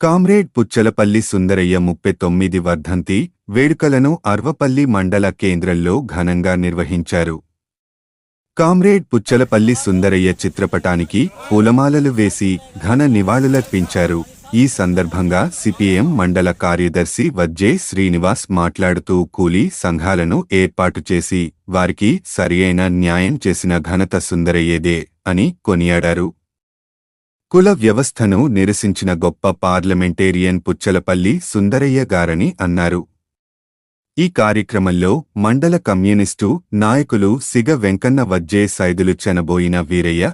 Comrade Puchalapalli Sundarayya ముప్పై తొమ్మిది వర్ధంతి వేడుకలను అర్వపల్లి మండల కేంద్రంలో ఘనంగా నిర్వహించారు. కామ్రేడ్ పుచ్చలపల్లి సుందరయ్య చిత్రపటానికి పూలమాలలు వేసి ఘన నివాళులర్పించారు. ఈ సందర్భంగా సిపిఎం మండల కార్యదర్శి వజ్జే శ్రీనివాస్ మాట్లాడుతూ కూలీ సంఘాలను ఏర్పాటు చేసి వారికి సరియైన న్యాయం చేసిన ఘనత సుందరయ్యేదే అని కొనియాడారు. కుల వ్యవస్థను నిరసించిన గొప్ప పార్లమెంటేరియన్ పుచ్చలపల్లి సుందరయ్య గారని అన్నారు. ఈ కార్యక్రమంలో మండల కమ్యూనిస్టు నాయకులు సిగ వెంకన్న వజ్జే సైదులు చెనబోయిన వీరయ్య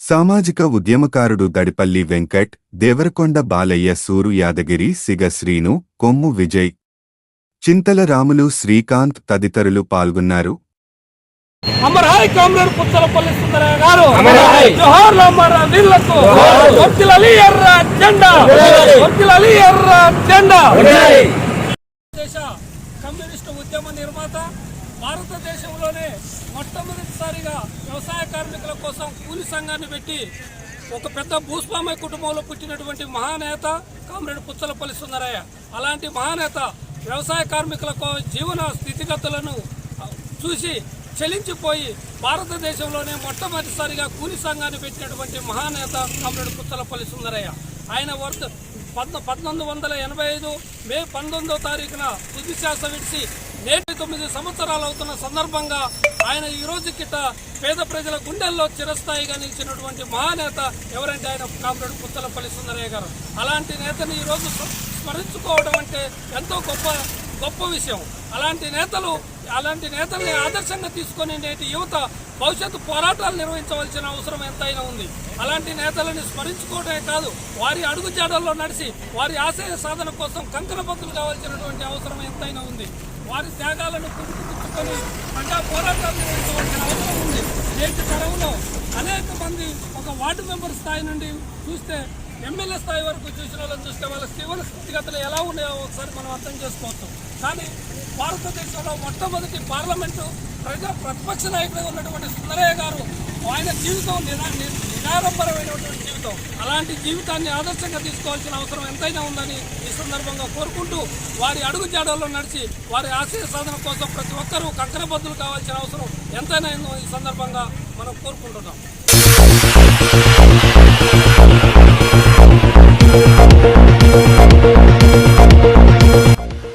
సామాజిక ఉద్యమకారుడు దడిపల్లి వెంకట్ దేవరకొండ బాలయ్య సూరు యాదగిరి సిగ శ్రీను కొమ్ము విజయ్ చింతల రాములు శ్రీకాంత్ తదితరులు పాల్గొన్నారు. అమరాయ్ కామ్రేడ్ పుచ్చలపల్లి సుందరయ్య గారు. జోహార్లు అమర వీళ్ళకు జోహార్లు. వర్తిలలి ఎర్ర జెండా. వర్తిలలి ఎర్ర జెండా. దేశ కమ్యూనిస్టు ఉద్యమ నిర్మాత భారతదేశంలోనే మొట్టమొదటిసారిగా వ్యవసాయ కార్మికుల కోసం కూలి సంఘాన్ని పెట్టి ఒక పెద్ద భూస్వామ్య కుటుంబంలో పుట్టినటువంటి మహానేత కామ్రేడ్ పుచ్చలపల్లి సుందరయ్య అలాంటి మహానేత వ్యవసాయ కార్మికులకు జీవన స్థితిగతులను చూసి చలించిపోయి భారతదేశంలోనే మొట్టమొదటిసారిగా కూలి సంఘాన్ని పెట్టినటువంటి మహానేత కామ్రేడ్ పుత్తలపల్లి సుందరయ్య. ఆయన వర్త పద్ పంతొమ్మిది వందల ఎనభై ఐదు మే పంతొమ్మిదో తారీఖున తుది విడిచి నేటి తొమ్మిది సంవత్సరాలు అవుతున్న సందర్భంగా ఆయన ఈ రోజు కిట పేద ప్రజల గుండెల్లో చిరస్థాయిగా నిలిచినటువంటి మహానేత ఎవరంటే ఆయన కామ్రేడ్ పుత్తలపల్లి సుందరయ్య గారు. అలాంటి నేతని ఈరోజు స్మ- స్మరించుకోవడం అంటే ఎంతో గొప్ప గొప్ప విషయం. అలాంటి నేతలు అలాంటి నేతల్ని ఆదర్శంగా తీసుకొని నేటి యువత భవిష్యత్తు పోరాటాలు నిర్వహించవలసిన అవసరం ఎంతైనా ఉంది. అలాంటి నేతలని స్మరించుకోవడమే కాదు వారి అడుగుజాడల్లో నడిచి వారి ఆశయ సాధన కోసం కంకణబద్దులు కావాల్సినటువంటి అవసరం ఎంతైనా ఉంది. వారి త్యాగాలను పుట్టుకుని ప్రజా పోరాటాలు నిర్వహించవలసిన అవసరం ఉంది. నేటి తరంలో అనేక మంది ఒక వార్డు మెంబర్ స్థాయి నుండి చూస్తే ఎమ్మెల్యే స్థాయి వరకు చూసిన వాళ్ళని చూస్తే వాళ్ళ తీవ్ర స్థితిగతులు ఎలా ఉన్నాయో ఒకసారి మనం అర్థం చేసుకోవచ్చు. కానీ భారతదేశంలో మొట్టమొదటి పార్లమెంటు ప్రజా ప్రతిపక్ష నాయకుడిగా ఉన్నటువంటి సుందరయ్య గారు ఆయన జీవితం నిరా నిరాడంబరమైనటువంటి జీవితం. అలాంటి జీవితాన్ని ఆదర్శంగా తీసుకోవాల్సిన అవసరం ఎంతైనా ఉందని ఈ సందర్భంగా కోరుకుంటూ వారి అడుగు జాడల్లో నడిచి వారి ఆశయ సాధన కోసం ప్రతి ఒక్కరూ కంకణబద్దులు కావాల్సిన అవసరం ఎంతైనా ఉందో ఈ సందర్భంగా మనం కోరుకుంటున్నాం.